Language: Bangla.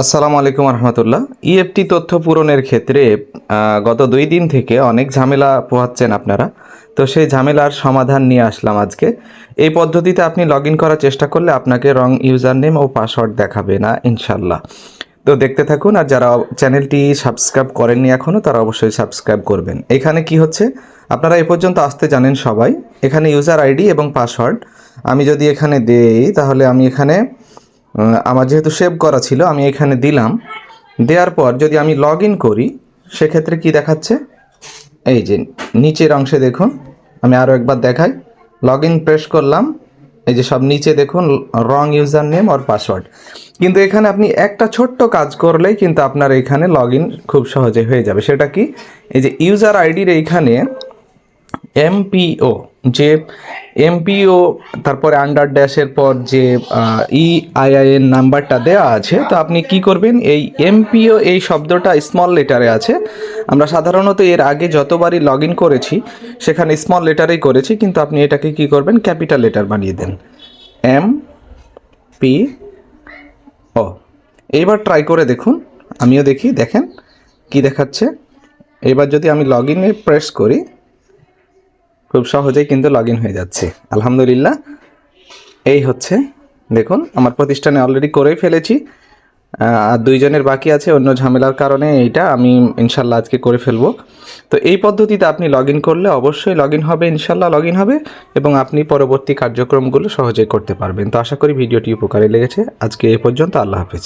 আসসালামু আলাইকুম রহমতুল্লাহ। ইএফটি তথ্য পূরণের ক্ষেত্রে গত দুই দিন থেকে অনেক ঝামেলা পোহাচ্ছেন আপনারা। তো সেই ঝামেলার সমাধান নিয়ে আসলাম আজকে। এই পদ্ধতিতে আপনি লগ করার চেষ্টা করলে আপনাকে রং ইউজার নেম ও পাসওয়ার্ড দেখাবে না ইনশাল্লাহ তো দেখতে থাকুন, আর যারা চ্যানেলটি সাবস্ক্রাইব করেননি এখনও তারা অবশ্যই সাবস্ক্রাইব করবেন। এখানে কি হচ্ছে? আপনারা এ পর্যন্ত আসতে জানেন সবাই। এখানে ইউজার আইডি এবং পাসওয়ার্ড আমি যদি এখানে দেই, তাহলে আমি এখানে আমার যেহেতু সেভ করা ছিল, আমি এখানে দিলাম। দেওয়ার পর যদি আমি লগ ইন করি, সেক্ষেত্রে কি দেখাচ্ছে? এই যে নিচের অংশে দেখুন, আমি আরও একবার দেখাই। লগ ইন প্রেস করলাম, এই যে সব নিচে দেখুন রং ইউজার নেম আর পাসওয়ার্ড কিন্তু এখানে আপনি একটা ছোট্ট কাজ করলেই কিন্তু আপনার এখানে লগ খুব সহজে হয়ে যাবে। সেটা কি? এই যে ইউজার আইডির এইখানে এমপিও যে এমপিও তারপরে আন্ডার ড্যাশের পর যে ই আইআইএন নাম্বারটা দেওয়া আছে, তো আপনি কি করবেন, এই এমপিও এই শব্দটা স্মল লেটারে আছে। আমরা সাধারণত এর আগে যতবারই লগ ইন করেছি, সেখানে স্মল লেটারেই করেছি, কিন্তু আপনি এটাকে কি করবেন ক্যাপিটাল লেটার বানিয়ে দেন। এম পি ও এইবার ট্রাই করে দেখুন, আমিও দেখি, দেখেন কি দেখাচ্ছে। এবার যদি আমি লগ ইনে প্রেস করি খুব সহজেই কিন্তু লগ হয়ে যাচ্ছে। আলহামদুলিল্লাহ, এই হচ্ছে, দেখুন, আমার প্রতিষ্ঠানে অলরেডি করেই ফেলেছি। আর দুইজনের বাকি আছে, অন্য ঝামেলার কারণে এইটা আমি ইনশাল্লাহ আজকে করে ফেলব। তো এই পদ্ধতিতে আপনি লগ করলে অবশ্যই লগ হবে ইনশাল্লাহ লগ হবে, এবং আপনি পরবর্তী কার্যক্রমগুলো সহজেই করতে পারবেন। তো আশা করি ভিডিওটি উপকারে লেগেছে। আজকে এ পর্যন্ত, আল্লাহ হাফেজ।